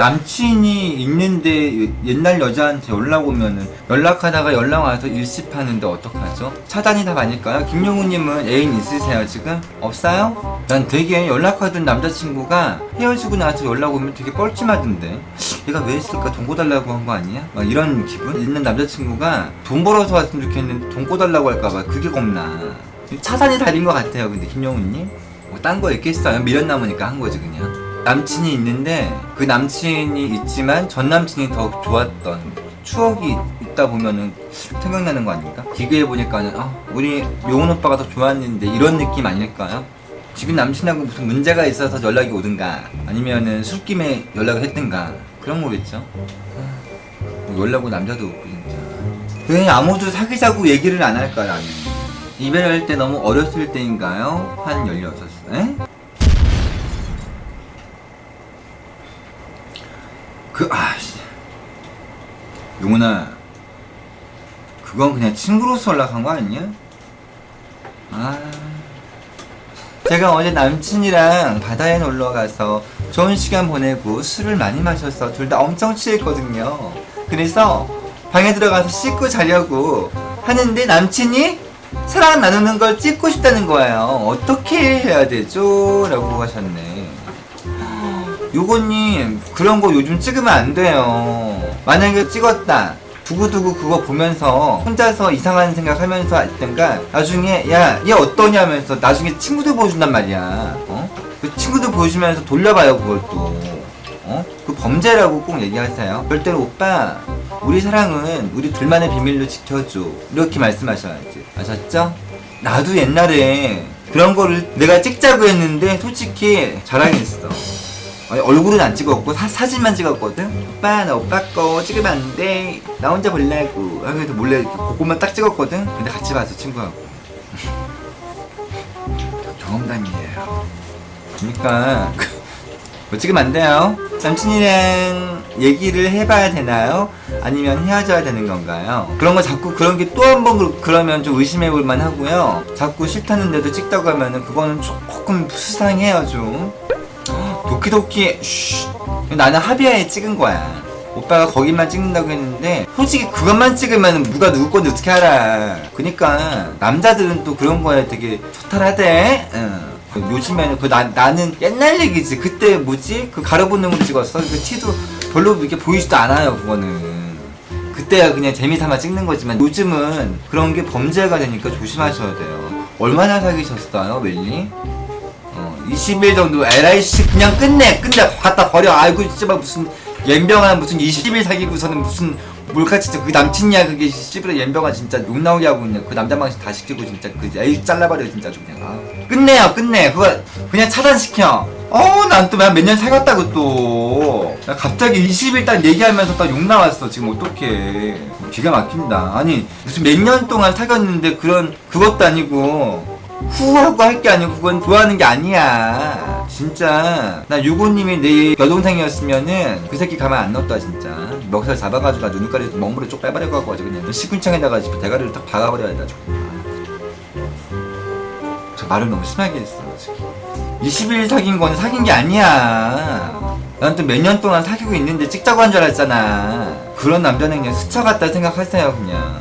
남친이 있는데 옛날 여자한테 연락 오면은 연락하다가 연락 와서 일십하는데 어떡하죠? 차단이 답 아닐까요? 김용우님은 애인 있으세요 지금? 없어요? 난 되게 연락하던 남자친구가 헤어지고 나서 연락 오면 되게 뻘쭘하던데 얘가 왜 있을까? 돈 꿔달라고 한 거 아니야? 막 이런 기분? 있는 남자친구가 돈 벌어서 왔으면 좋겠는데 돈 꿔달라고 할까봐 그게 겁나 차단이 답인 것 같아요 근데 김용우님 뭐 딴 거 있겠어요? 미련 남으니까 한 거지 그냥 남친이 있는데 그 남친이 있지만 전 남친이 더 좋았던 추억이 있다 보면은 생각나는 거 아닙니까? 비교해 보니까는 아 우리 용훈 오빠가 더 좋았는데 이런 느낌 아닐까요? 지금 남친하고 무슨 문제가 있어서 연락이 오든가 아니면은 술김에 연락을 했든가 그런 거겠죠? 아, 뭐 연락 온 남자도 없고 진짜 왜 아무도 사귀자고 얘기를 안 할까 나는 이별할 때 너무 어렸을 때인가요? 한 16살 에? 그 아씨. 용훈아 그건 그냥 친구로서 연락한 거 아니냐? 아. 제가 어제 남친이랑 바다에 놀러 가서 좋은 시간 보내고 술을 많이 마셔서 둘 다 엄청 취했거든요. 그래서 방에 들어가서 씻고 자려고 하는데 남친이 사랑 나누는 걸 찍고 싶다는 거예요. 어떻게 해야 되죠? 라고 하셨네 요거님 그런 거 요즘 찍으면 안 돼요. 만약에 찍었다. 두고두고 그거 보면서 혼자서 이상한 생각 하면서 했던가 나중에 야 얘 어떠냐 하면서 나중에 친구들 보여준단 말이야. 어? 그 친구들 보여주면서 돌려봐요 그걸 또. 어? 그 범죄라고 꼭 얘기하세요. 절대로 오빠 우리 사랑은 우리 둘만의 비밀로 지켜줘. 이렇게 말씀하셔야지. 아셨죠? 나도 옛날에 그런 거를 내가 찍자고 했는데 솔직히 자랑했어 얼굴은 안 찍었고 사, 사진만 찍었거든? 오빠 나 오빠 거 찍으면 안 돼 나 혼자 볼래고 아, 그래도 몰래 그것만 딱 찍었거든? 근데 같이 봤어 친구하고 경험담이에요 그러니까 뭐 찍으면 안 돼요 남친이랑 얘기를 해봐야 되나요? 아니면 헤어져야 되는 건가요? 그런 거 자꾸 그런 게 또 한 번 그러면 좀 의심해 볼 만 하고요 자꾸 싫다는데도 찍다고 하면은 그거는 조금 수상해요 좀 도끼도끼 쉬. 나는 합의하에 찍은 거야. 오빠가 거기만 찍는다고 했는데 솔직히 그것만 찍으면 누가 누구 건지 어떻게 알아. 그니까 남자들은 또 그런 거에 되게 초탈하대. 응. 요즘에는 그 나, 나는 옛날 얘기지. 그때 뭐지? 그 가로보는 거 찍었어. 그 티도 별로 이렇게 보이지도 않아요 그거는. 그때야 그냥 재미삼아 찍는 거지만 요즘은 그런 게 범죄가 되니까 조심하셔야 돼요. 얼마나 사귀셨어요 멜리? 어, 20일 정도 LIC 그냥 끝내 끝내. 갖다 버려. 아이고 진짜 막 무슨 연병한 무슨 20일 사귀고서는 무슨 몰카 진짜 그 남친이야 그게. 씨부러 연병아 진짜 욕 나오게 하고 그냥 그 남자 방식 다 시키고 진짜 그 에이 잘라버려 진짜 좀 그냥. 아. 끝내요 끝내. 그거 그냥 차단시켜. 어난 또 몇 년 사귀었다고 또 나 갑자기 20일 딱 얘기하면서 딱 욕 나왔어. 지금 어떡해. 기가 막힌다. 아니 무슨 몇 년 동안 사귀었는데 그런 그것도 아니고 후하고 할 게 아니고 그건 좋아하는 게 아니야. 진짜. 나 유고님이 내 여동생이었으면은 그 새끼 가만 안 넣었다 진짜. 멱살 잡아가지고 아주 눈가리 멍물을 쪽 빼버려 갖고 아주 그냥 시궁창에다가 지금 대가리를 딱 박아버려야 돼가지고 저 말을 너무 심하게 했어 지금 20일 사귄 건 사귄 게 아니야. 난 또 몇 년 동안 사귀고 있는데 찍자고 한 줄 알았잖아. 그런 남자는 그냥 스쳐갔다 생각하세요 그냥